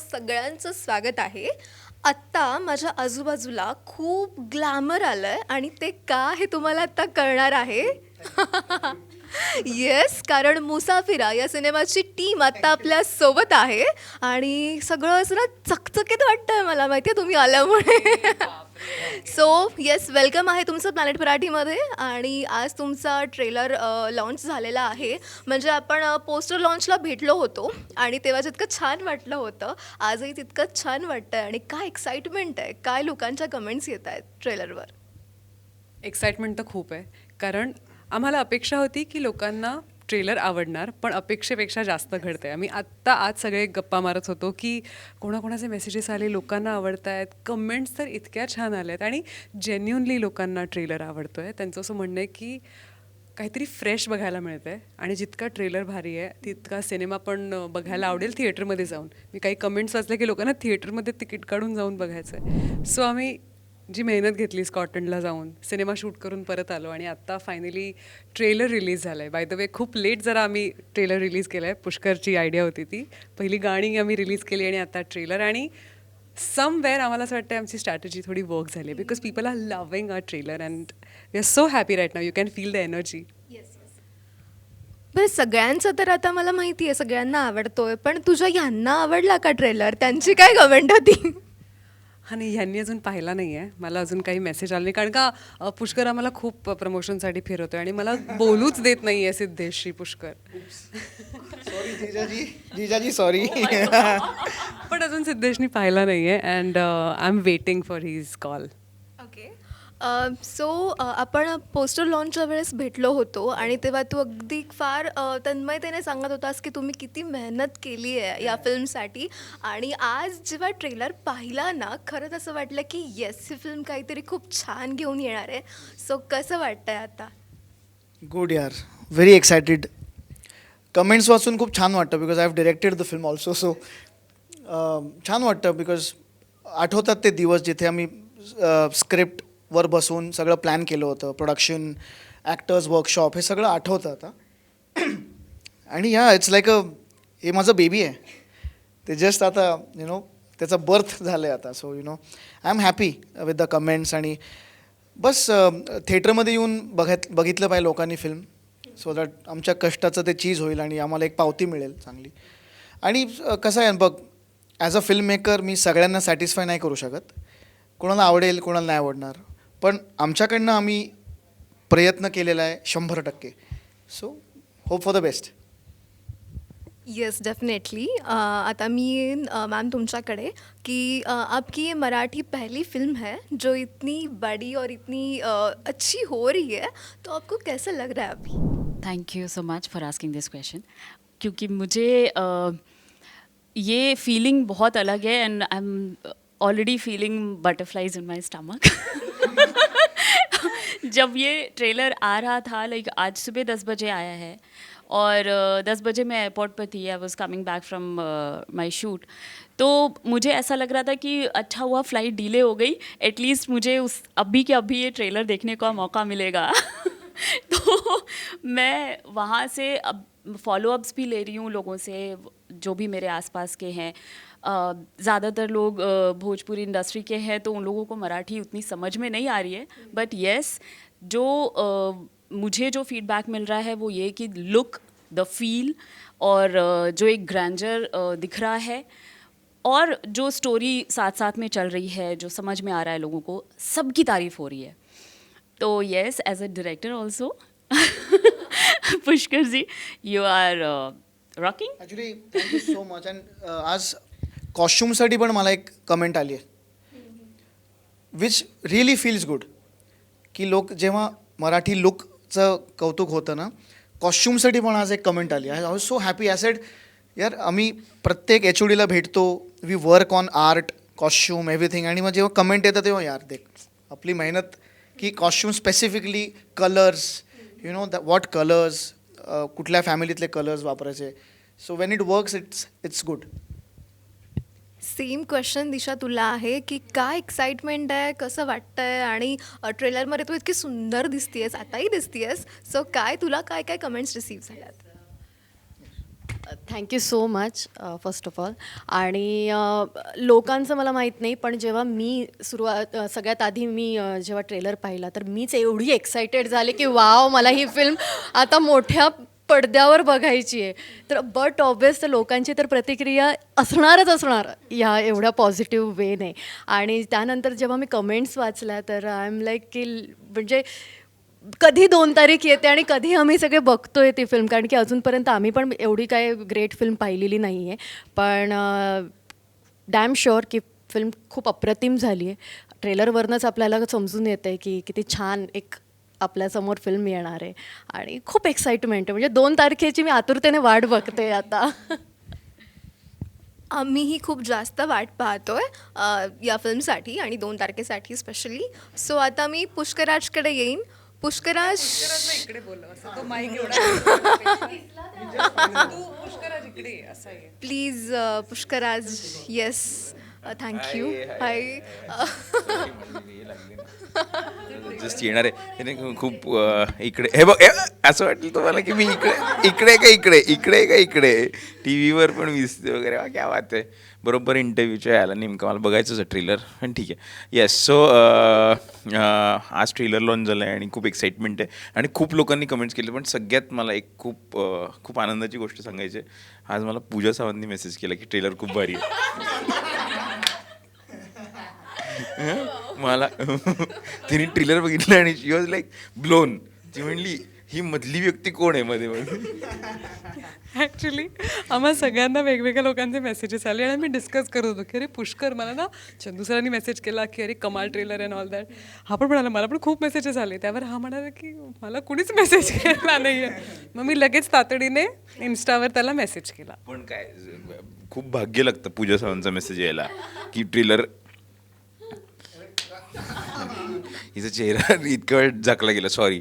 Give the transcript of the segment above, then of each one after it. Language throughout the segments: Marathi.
सगळ्यांचं स्वागत आहे. आत्ता माझ्या आजूबाजूला खूप ग्लॅमर आलंय आणि ते का हे तुम्हाला आत्ता कळणार आहे. येस कारण मुसाफिरा या सिनेमाची टीम आत्ता आपल्यासोबत आहे. आणि सगळं असं ना चकचकीत वाटतंय मला माहिती आहे तुम्ही आल्यामुळे. सो येस वेलकम आहे तुमचं प्लॅनेट मराठीमध्ये आणि आज तुमचा ट्रेलर लॉन्च झालेला आहे. म्हणजे आपण पोस्टर लॉन्चला भेटलो होतो. आणि तेव्हा जितकं छान वाटलं होतं आजही तितकंच छान वाटतं आहे आणि काय एक्साइटमेंट आहे? काय लोकांच्या कमेंट्स येत आहेत ट्रेलरवर एक्साइटमेंट तर खूप आहे. कारण आम्हाला अपेक्षा होती की लोकांना ट्रेलर आवडणार पण अपेक्षेपेक्षा जास्त घडतं आहे आम्ही आत्ता आज सगळे गप्पा मारत होतो की कोणाकोणाचे मेसेजेस आले लोकांना आवडत आहेत कमेंट्स तर इतक्या छान आल्या आहेत आणि जेन्युनली लोकांना ट्रेलर आवडतो आहे त्यांचं असं म्हणणं आहे की काहीतरी फ्रेश बघायला मिळतं आहे आणि जितका ट्रेलर भारी आहे तितका सिनेमा पण बघायला आवडेल थिएटरमध्ये जाऊन. मी काही कमेंट्स वाचले की लोकांना थिएटरमध्ये तिकीट काढून जाऊन बघायचं आहे सो आम्ही जी मेहनत घेतली स्कॉटलंडला जाऊन सिनेमा शूट करून परत आलो आणि आत्ता फायनली ट्रेलर रिलीज झालं आहे बाय द वे खूप लेट जरा आम्ही ट्रेलर रिलीज केलं आहे पुष्करची आयडिया होती ती. पहिली गाणी आम्ही रिलीज केली आणि आता ट्रेलर आणि समवेअर आम्हाला असं वाटतं आमची स्ट्रॅटेजी थोडी वर्क झाली आहे. Because people are loving a trailer and we are so happy right now you can feel the energy बरं सगळ्यांचं तर आता मला माहिती आहे सगळ्यांना आवडतोय पण तुझ्या ह्यांना आवडला का ट्रेलर त्यांची काय कमेंट होती? हा नाही ह्यांनी अजून पाहिला नाही आहे. मला अजून काही मेसेज आला नाही. कारण का अ, पुष्कर आम्हाला खूप प्रमोशनसाठी फिरवतो आणि मला बोलूच देत नाही आहे सिद्धेशशी पुष्कर. सॉरी जीजाजी. जीजाजी सॉरी पण अजून सिद्धेशनी पाहिला नाही आहे. And I am waiting for his call so आपण पोस्टर लॉन्चच्या वेळेस भेटलो होतो आणि तेव्हा तू अगदी फार तन्मयतेने सांगत होतास की तुम्ही किती मेहनत केली आहे या फिल्मसाठी आणि आज जेव्हा ट्रेलर पाहिला ना खरंच असं वाटलं की येस ही फिल्म काहीतरी खूप छान घेऊन येणार आहे. सो कसं वाटतंय आता? गुड यार. व्हेरी एक्सायटेड कमेंट्स वाचून खूप छान वाटतं because I have directed the film also so छान वाटतं बिकॉज आठवतात ते दिवस जिथे आम्ही वर बसून सगळं प्लॅन केलं होतं. प्रोडक्शन ॲक्टर्स वर्कशॉप हे सगळं आठवतं आता. आणि या इट्स लाईक अ हे माझं बेबी आहे. ते जस्ट आता यु नो त्याचं बर्थ झालं आहे आता. So you know I am happy with the comments आणि बस थिएटरमध्ये येऊन बघत बघितलं पाहिजे लोकांनी फिल्म सो दॅट आमच्या कष्टाचं ते चीज होईल आणि आम्हाला एक पावती मिळेल चांगली. आणि कसं आहे बघ ॲज अ फिल्म मेकर मी सगळ्यांना सॅटिस्फाय नाही करू शकत. कोणाला आवडेल कोणाला नाही आवडणार. पण आमच्याकडनं आम्ही प्रयत्न केलेला आहे शंभर टक्के. So hope for the best yes definitely आता मी येईन मैम तुमच्याकडे कि आपकी ये मराठी पहली फ़िल्म है जो इतनी बड़ी और इतनी अच्छी हो रही है तो आपको कैसा लग रहा है अभी? Thank you so much for asking this question क्योंकि मुझे ये फीलिंग बहुत अलग है and I am already feeling butterflies in my stomach जब ये ट्रेलर आ रहा था लाइक आज सुबह दस बजे आया है और दस बजे मैं एयरपोर्ट पर थी I was coming back from my shoot तो मुझे ऐसा लग रहा था कि अच्छा हुआ फ़्लाइट डिले हो गई एटलीस्ट मुझे उस अभी के अभी ये ट्रेलर देखने का मौका मिलेगा। तो मैं वहाँ से अब फॉलो अप्स भी ले रही हूँ लोगों से, जो भी मेरे आसपास के हैं। ज़्यादातर लोग भोजपुरी इंडस्ट्री के हैं तो उन लोगों को मराठी उतनी समझ में नहीं आ रही है। बट येस जो मुझे जो फीडबैक मिल रहा है वो ये कि लुक द फील और जो एक ग्रैंडर दिख रहा है। और जो स्टोरी साथ साथ में चल रही है जो समझ में आ रहा है लोगों को सबकी तारीफ़ हो रही है। तो yes as a director also Pushkar ji you are rocking actually thank you so much and आज कॉस्ट्युमसाठी पण मला एक कमेंट आली आहे. विच रिअली फील्स गुड की लोक जेव्हा मराठी लुकचं कौतुक होतं ना कॉस्ट्युमसाठी पण आज एक कमेंट आली. आय वॉज सो हॅपी ॲसेड यार आम्ही प्रत्येक एच ओ डीला भेटतो. We work on art costume everything आणि मग जेव्हा कमेंट येतं तेव्हा यार देख आपली मेहनत की costume specifically colours you know the what colours कुठल्या फॅमिलीतले कलर्स वापरायचे. So when it works it's it's good same question Disha तुला आहे की काय एक्साइटमेंट आहे कसं वाटतंय आणि ट्रेलरमध्ये तू इतकी सुंदर दिसतीयस आताही दिसतीयस. सो काय तुला काय काय कमेंट्स रिसीव्ह झाल्यात? Thank you so much first of all आणि लोकांचं मला माहीत नाही पण जेव्हा मी सुरुवात सगळ्यात आधी मी जेव्हा ट्रेलर पाहिला तर मीच एवढी एक्सायटेड झाले की वाव मला ही फिल्म आता मोठ्या पडद्यावर बघायची आहे. तर बट ऑबियस तर लोकांची तर प्रतिक्रिया असणारच असणार ह्या एवढ्या पॉझिटिव्ह वेने आणि त्यानंतर जेव्हा मी कमेंट्स वाचल्या तर आय एम लाईक की म्हणजे कधी दोन तारीख येते आणि कधी आम्ही सगळे बघतोय ती फिल्म कारण की अजूनपर्यंत आम्ही पण एवढी काय ग्रेट फिल्म पाहिलेली नाही आहे पण डॅम शुअर की फिल्म खूप अप्रतिम झाली आहे ट्रेलरवरनंच आपल्याला समजून येतं आहे की किती छान एक आपल्यासमोर फिल्म येणार आहे. आणि खूप एक्साइटमेंट आहे. म्हणजे दोन तारखेची मी आतुरतेने वाट बघते आता. आम्हीही खूप जास्त वाट पाहतोय अ, या फिल्मसाठी आणि दोन तारखेसाठी स्पेशली सो आता मी पुष्कराजकडे येईन. पुष्कराज इकडे बोल असं. तो माईक एवढा तू पुष्कराज इकडे ये, असा ये. Please Pushkaraj yes thank you hi just येणार आहे. त्याने खूप इकडे हे बघ असं वाटलं तुम्हाला की मी इकडे इकडे का इकडे इकडे का इकडे? टी व्हीवर पण दिसते वगैरे. वा, क्या बात आहे. बरोबर इंटरव्ह्यूच्या यायला नेमकं मला बघायचंच आहे ट्रेलर पण ठीक आहे. येस सो आज ट्रेलर लॉन्च झालं आहे आणि खूप एक्साइटमेंट आहे. आणि खूप लोकांनी कमेंट्स केले पण सगळ्यात मला एक खूप खूप आनंदाची गोष्ट सांगायची आज मला पूजा सावंतनी मेसेज केला की ट्रेलर खूप भारी आहे. मला तिने ट्रेलर बघितलं आणि शी वॉज लाईक ब्लोन ती म्हणली ही मधली व्यक्ती कोण आहे मध्ये मध्ये? ॲक्च्युली आम्हा सगळ्यांना वेगवेगळ्या लोकांचे मेसेजेस आले आणि मी डिस्कस करत होतो की अरे पुष्कर मला ना चंदू सरांनी मेसेज केला की अरे कमाल ट्रेलर अँड ऑल दॅट हा पण म्हणाला मला पण खूप मेसेजेस आले. त्यावर हा म्हणाला की मला कुणीच मेसेज केला नाही आहे मग मी लगेच तातडीने इन्स्टावर त्याला मेसेज केला. पण काय खूप भाग्य लागतं पूजा सावंतचा मेसेज यायला की ट्रेलर हिचा चेहरा इतका वेळ झाकला गेला सॉरी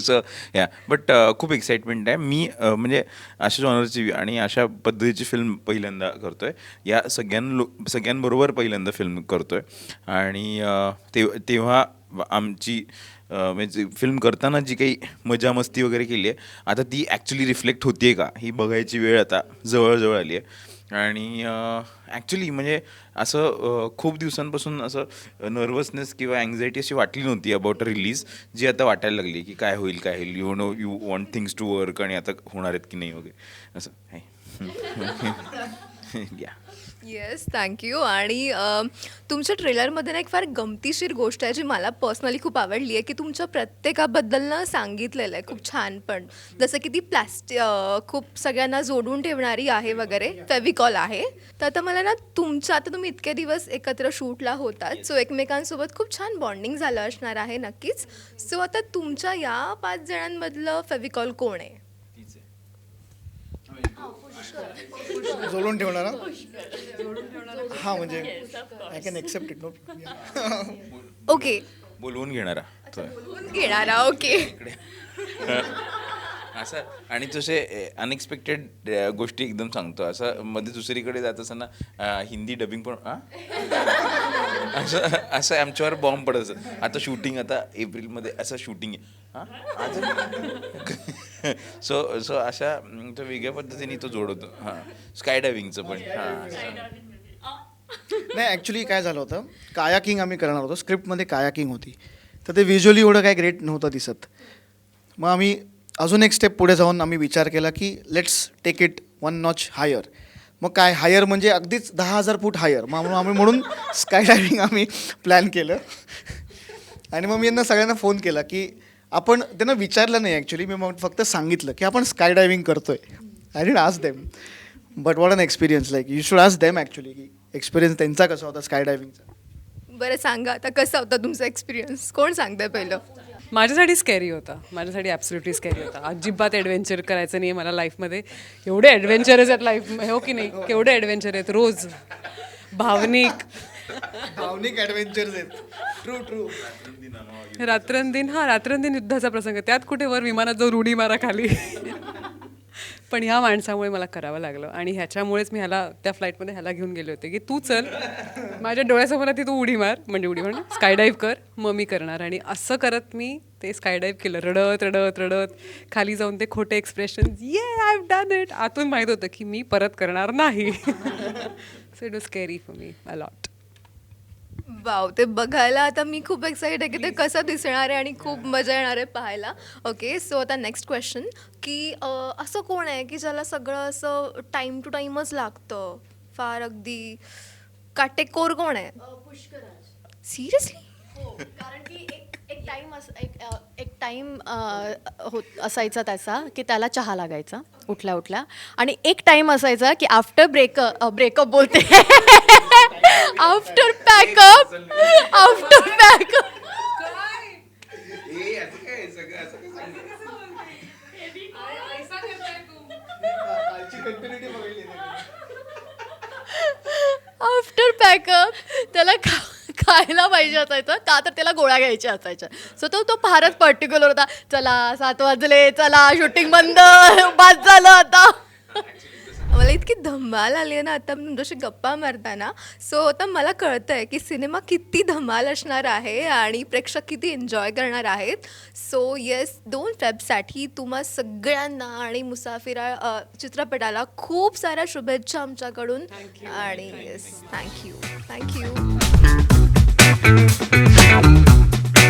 सो या बट खूप एक्साइटमेंट आहे. मी uh, म्हणजे अशा जॉनरची आणि अशा पद्धतीची फिल्म पहिल्यांदा करतोय. या सगळ्यां लो सगळ्यांबरोबर पहिल्यांदा फिल्म करतोय. आणि uh, ते तेव्हा आमची uh, म्हणजे फिल्म करताना जी काही मजा मस्ती वगैरे केली आहे आता ती ॲक्च्युली रिफ्लेक्ट होते का? ही बघायची वेळ आता जवळजवळ आली आहे. आणि ॲक्च्युली म्हणजे असं खूप दिवसांपासून असं नर्वसनेस किंवा अँझायटी अशी वाटली नव्हती अबाउट अ रिलीज जी आता वाटायला लागली की काय होईल काय होईल? You know you want things to work आणि आता होणार आहेत की नाही वगैरे. असं या येस थँक्यू आणि तुमच्या ट्रेलरमध्ये ना एक फार गमतीशीर गोष्ट आहे जी मला पर्सनली खूप आवडली आहे की तुमच्या प्रत्येकाबद्दल ना सांगितलेलं आहे खूप छान पण. जसं की ती प्लॅस्टिक खूप सगळ्यांना जोडून ठेवणारी आहे वगैरे फेविकॉल आहे. तर आता मला ना तुमचं आता तुम्ही इतके दिवस एकत्र शूटला होतात सो एकमेकांसोबत खूप छान बॉन्डिंग झालं असणार आहे नक्कीच. सो आता तुमच्या या पाच जणांमधलं फेविकॉल कोण आहे? जोडून ठेवणार हा? म्हणजे I can accept it no okay बोलवून घेणारा. घेणारा ओके असं आणि तसे अनएक्सपेक्टेड गोष्टी एकदम सांगतो. असं मध्ये दुसरीकडे जात असताना हिंदी डबिंग पण? असं असं आमच्यावर बॉम्ब पडत असं आता शूटिंग आता एप्रिलमध्ये असं शूटिंग आहे. सो सो अशा तो वेगळ्या पद्धतीने तो जोडवतो हां. स्काय डायव्हिंगचं पण. हां नाही ॲक्च्युली काय झालं होतं? कायाकिंग आम्ही करणार होतो. स्क्रिप्टमध्ये कायाकिंग होती. तर ते व्हिज्युअली एवढं काय ग्रेट नव्हतं दिसत. मग आम्ही अजून एक स्टेप पुढे जाऊन आम्ही विचार केला की let's take it one notch higher मग काय? हायर म्हणजे अगदीच दहा हजार फूट हायर मग आम्ही म्हणून स्काय डायव्हिंग आम्ही प्लॅन केलं. आणि मग मी यांना सगळ्यांना फोन केला की आपण त्यांना विचारलं नाही ॲक्च्युली मी मग फक्त सांगितलं की आपण स्काय डायव्हिंग करतोय. I did ask them but what an experience like you should ask them actually की एक्सपिरियन्स त्यांचा कसा होता स्काय डायव्हिंगचा बरं सांगा. आता कसा होता तुमचा एक्सपिरियन्स कोण सांगतंय पहिलं? माझ्यासाठी स्कॅरी होता. माझ्यासाठी ॲब्सोल्युटली स्कॅरी होता. अजिबात ॲडव्हेंचर करायचं नाही आहे मला लाईफमध्ये एवढे ॲडव्हेंचरस आहेत लाईफ हो की नाही? केवढे ॲडव्हेंचर आहेत रोज. भावनिक. भावनिक ॲडव्हेंचर्स आहेत. ट्रू ट्रू रात्रंदिन हा रात्रंदिन युद्धाचा प्रसंग. त्यात कुठे वर विमानात जाऊन उडी मारा खाली. पण ह्या माणसामुळे मला करावं लागलं. आणि ह्याच्यामुळेच मी ह्याला त्या फ्लाईटमध्ये ह्याला घेऊन गेले होते की तू चल. माझ्या डोळ्यासमोर ती तू उडी मार. म्हणजे उडी मार स्कायडाईव्ह कर. मग मी करणार. आणि असं करत मी ते स्कायडाईव्ह केलं. रडत रडत रडत. खाली जाऊन ते खोटे एक्सप्रेशन ये आय डन इट आतून माहीत होतं की मी परत करणार नाही. So it was scary for me a lot wow ते बघायला आता मी खूप एक्साइट आहे की ते कसं दिसणार आहे आणि खूप मजा येणार आहे पाहायला. ओके सो आता नेक्स्ट क्वेश्चन की अं, असं कोण आहे की ज्याला सगळं असं टाईम टू टाईमच लागतं? फार अगदी काटेकोर कोण आहे? सिरियसली हो कारण की एक एक टाईम अस एक अ, एक टाईम होत असायचा त्याचा की त्याला चहा लागायचा उठल्या उठल्या. आणि एक टाईम असायचा की आफ्टर ब्रेकअप ब्रेकअप बोलते. After pack up after pack up after pack up त्याला खा खायला पाहिजे असायचं. का तर त्याला गोळ्या घ्यायच्या असायच्या. सो तो तो फारच पर्टिक्युलर होता. चला सात वाजले. चला शूटिंग बंद. बाद झालं आता. मला इतकी धमाल आली आहे ना आता तुमच्याशी गप्पा मारताना. सो आता मला कळतं आहे की सिनेमा किती धमाल असणार आहे आणि प्रेक्षक किती एन्जॉय करणार आहेत. सो येस दोन फेबसाठी तुम्हा सगळ्यांना आणि मुसाफिरा चित्रपटाला खूप साऱ्या शुभेच्छा आमच्याकडून. आणि येस थँक्यू थँक्यू